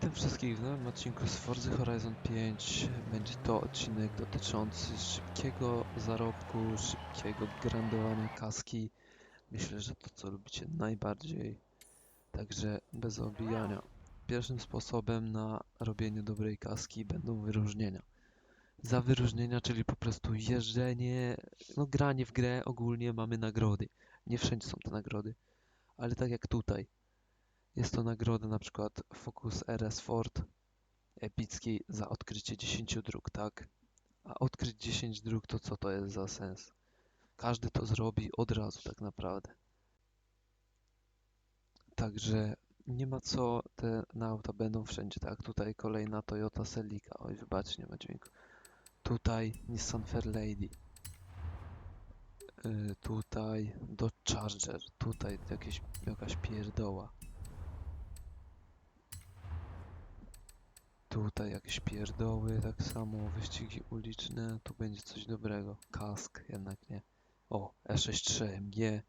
Witam wszystkich w nowym odcinku z Forza Horizon 5. Będzie to odcinek dotyczący szybkiego zarobku, szybkiego grandowania kaski. Myślę, że to co lubicie najbardziej. Także bez obijania. Pierwszym sposobem na robienie dobrej kaski będą wyróżnienia. Za wyróżnienia, czyli po prostu jeżdżenie, no granie w grę, ogólnie mamy nagrody. Nie wszędzie są te nagrody, ale tak jak tutaj. Jest to nagroda na przykład Focus RS Ford epickiej za odkrycie 10 dróg, tak? A odkryć 10 dróg to co to jest za sens? Każdy to zrobi od razu tak naprawdę. Także nie ma co, te na auta będą wszędzie, tak? Tutaj kolejna Toyota Celica, oj wybacz, nie ma dźwięku. Tutaj Nissan Fairlady. Yy, tutaj Dodge Charger, tutaj jakieś, jakaś pierdoła. Tutaj jakieś pierdoły, tak samo wyścigi uliczne, tu będzie coś dobrego. Kask, jednak nie. O, E E63 MG.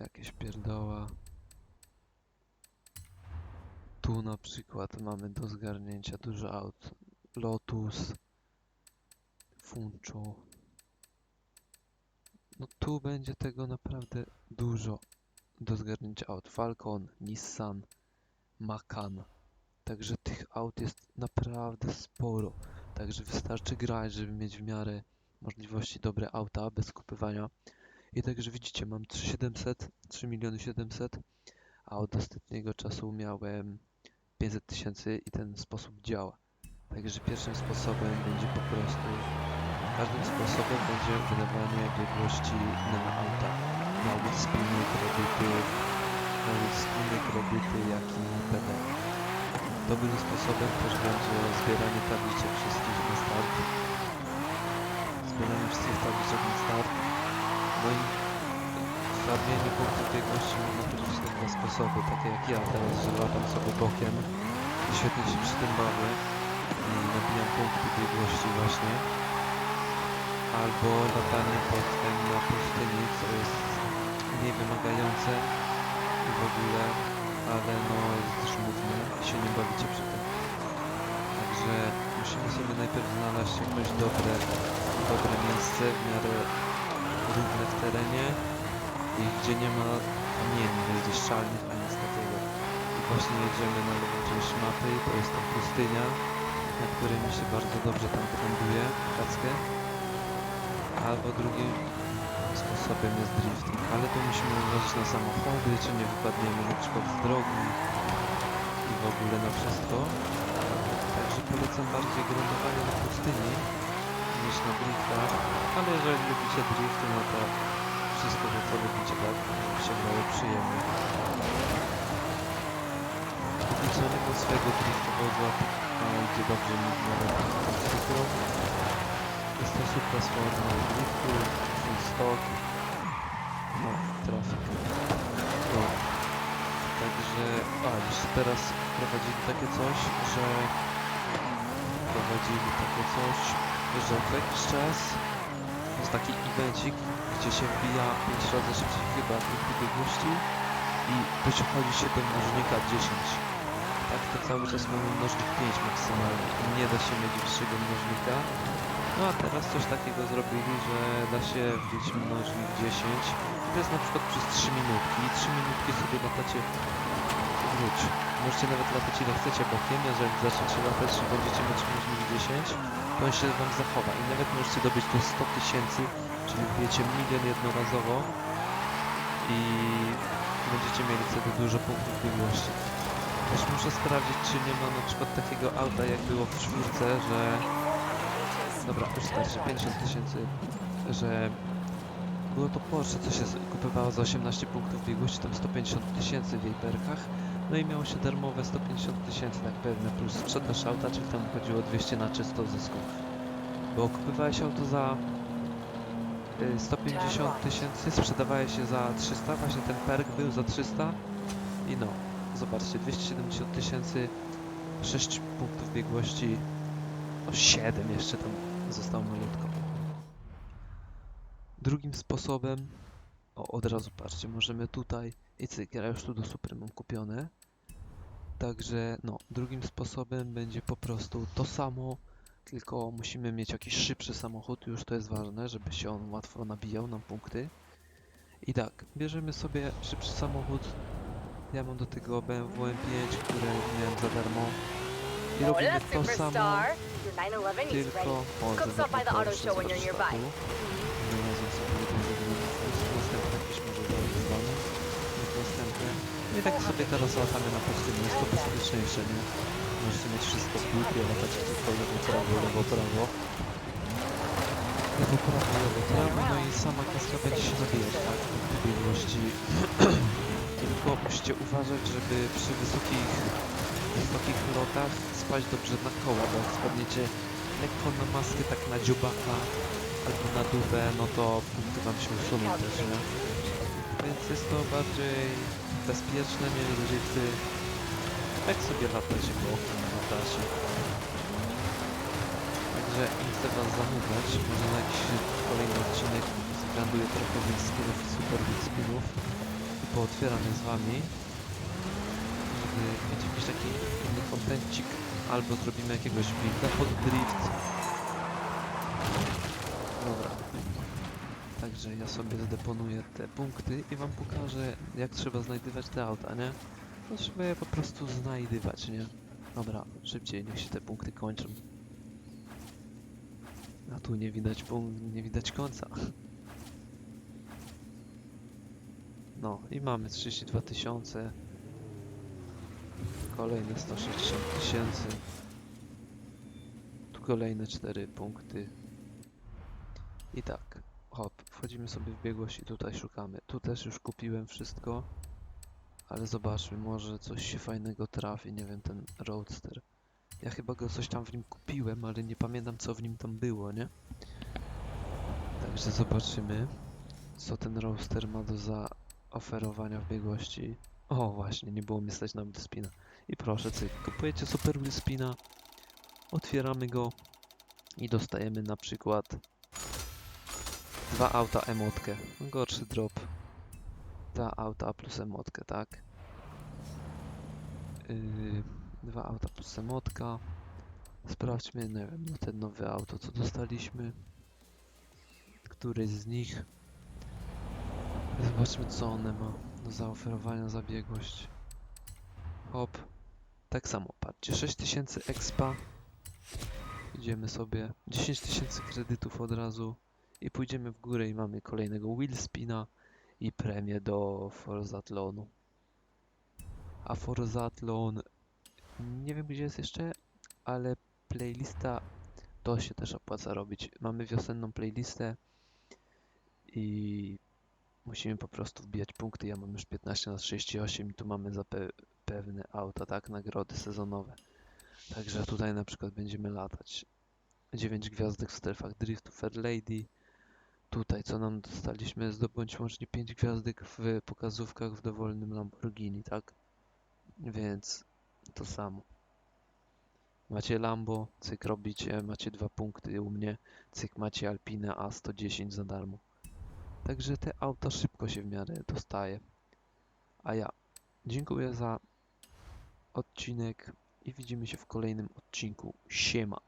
Jakieś pierdoła. Tu na przykład mamy do zgarnięcia dużo aut. Lotus. Funcho. No tu będzie tego naprawdę dużo do zgarnięcia aut. Falcon, Nissan, Macan. Także tych aut jest naprawdę sporo. Także wystarczy grać, żeby mieć w miarę możliwości dobre auta bez kupywania. I także widzicie, mam 3700, 3 miliony 700, a od ostatniego czasu miałem 500 tysięcy i ten sposób działa. Także pierwszym sposobem będzie po prostu, każdym sposobem będzie wydawanie biegłości na auta. Na być spinny kredyty, na spinny kredyty, jak i PDM. Dobrym sposobem też będzie zbieranie tabliczek wszystkich na start. Zbieranie wszystkich tabliczek na start. No i farmienie punktów biegłości można powiedzieć na dwa sposoby, takie jak ja teraz, że latam sobie bokiem i świetnie się przy tym bawię i nabijam punkty biegłości właśnie. Albo latanie potem na pustyni, co jest mniej wymagające i w ogóle ale no się nie bawicie przy tym. Także musimy sobie najpierw znaleźć jakieś dobre, dobre miejsce w miarę równe w terenie i gdzie nie ma kamieni, niezniszczalnych ani nic takiego. I właśnie jedziemy na lewą część mapy, to jest tam pustynia, na której mi się bardzo dobrze tam trenduje kackę. Albo drugim sposobem jest drifting, ale tu musimy uważać na samochody, czy nie wypadniemy na przykład z drogi i w ogóle na wszystko. Także polecam bardziej gruntowanie na pustyni niż na driftach, ale jeżeli lubicie drifty, no to wszystko to co lubicie, tak? Się grało przyjemnie. Póki co swojego driftowego, a gdzie dobrze mi nawet. Jest to Supra z formą driftu, full stock. No, trafik. No. Także, a już teraz prowadzili takie coś, że prowadzili takie coś, że co jakiś czas jest taki evencik, gdzie się wbija 5 razy szybciej chyba punkty biegłości i dochodzi się do mnożnika 10. Tak to cały czas mamy mnożnik 5 maksymalnie i nie da się mieć wyższego mnożnika. No a teraz coś takiego zrobili, że da się wbić mnożnik 10 i to jest na przykład przez 3 minutki. I 3 minutki sobie latacie wróć. Możecie nawet latać ile chcecie bokiem, jeżeli zaczniecie latać, że będziecie mieć mnożnik 10, to on się wam zachowa. I nawet możecie dobyć tu 100 tysięcy, czyli wbijecie milion jednorazowo. I będziecie mieli wtedy dużo punktów biegłości. Też muszę sprawdzić, czy nie ma na przykład takiego auta, jak było w czwórce, że... Dobra, już starczy, 50 tysięcy, że... Było to Porsche, co się kupywało za 18 punktów biegłości, tam 150 tysięcy w jej perkach. No i miało się darmowe 150 tysięcy, tak pewne, plus sprzedaż auta, czyli tam chodziło 200 na czysto zysku. Bo kupywałeś auto za y, 150 tysięcy, sprzedawałeś się za 300, właśnie ten perk był za 300 i no, zobaczcie, 270 tysięcy, 6 punktów biegłości, no 7 jeszcze tam zostało malutko. Drugim sposobem, o od razu patrzcie, możemy tutaj i cyk, ja już tu do Supry mam kupione. Także no, drugim sposobem będzie po prostu to samo, tylko musimy mieć jakiś szybszy samochód, już to jest ważne, żeby się on łatwo nabijał nam punkty. I tak, bierzemy sobie szybszy samochód. Ja mam do tego BMW M5, które miałem za darmo. I robimy Hola, to samo, superstar. Your 911 is tylko... when you're nearby. Znalazłem sobie jeden z następny jakiś może zaawansowany. Następny. No i tak sobie teraz latamy na pustyni, jest to bezpieczniejsze, nie? Możecie mieć wszystko w dupie, latać tylko lewo, prawo, lewo, prawo. Lewo, prawo, lewo, prawo, no i sama kaska będzie się nabijać, tak? W biegłości. tylko musicie uważać, żeby przy wysokich, wysokich lotach spaść dobrze na koła, bo jak spadniecie lekko na maskę, tak na dziobaka albo na dupę, no to punkty wam się usuną też, nie? Więc jest to bardziej bezpieczne, nie jeżeli wy tak sobie latacie po na trasie. Także nie chcę was zanudzać, może na jakiś kolejny odcinek zgranduję trochę więc spinów i super więc spinów i pootwieram je z wami, mieć jakiś taki inny kontencik, albo zrobimy jakiegoś builda pod drift. Dobra. Także ja sobie zdeponuję te punkty i wam pokażę jak trzeba znajdywać te auta, nie? No trzeba je po prostu znajdywać, nie? Dobra, szybciej niech się te punkty kończą. A tu nie widać punkt, nie widać końca. No i mamy 32 tysiące. Kolejne 160 tysięcy. Tu kolejne 4 punkty. I tak, hop, wchodzimy sobie w biegłość i tutaj szukamy. Tu też już kupiłem wszystko, ale zobaczmy, może coś się fajnego trafi, nie wiem, ten Roadster. Ja chyba go coś tam w nim kupiłem, ale nie pamiętam co w nim tam było, nie? Także zobaczymy, co ten Roadster ma do zaoferowania w biegłości. O, właśnie, nie było mi stać na spina. I proszę, cyk, kupujecie Super Spina, otwieramy go i dostajemy na przykład dwa auta emotkę. Gorszy drop. Dwa auta plus emotkę, tak? Yy, dwa auta plus emotka. Sprawdźmy, nie wiem, no ten nowe auto, co dostaliśmy. Któryś z nich. Zobaczmy, co one ma do zaoferowania za biegłość. Hop. Tak samo, patrzcie, 6000 expa. Idziemy sobie. 10 tysięcy kredytów od razu i pójdziemy w górę i mamy kolejnego Will Spina i premię do Forzatlonu. A Forzatlon nie wiem gdzie jest jeszcze, ale playlista to się też opłaca robić. Mamy wiosenną playlistę i musimy po prostu wbijać punkty. Ja mam już 15 na 38 i tu mamy zapewne auta, tak? Nagrody sezonowe. Także tutaj na przykład będziemy latać. 9 gwiazdek w strefach driftu Fair Lady. Tutaj co nam dostaliśmy zdobądź łącznie 5 gwiazdek w pokazówkach w dowolnym Lamborghini, tak? Więc to samo. Macie Lambo, cyk robicie, macie dwa punkty u mnie, cyk macie Alpine A110 za darmo. Także te auta szybko się w miarę dostaje. A ja dziękuję za odcinek i widzimy się w kolejnym odcinku. Siema.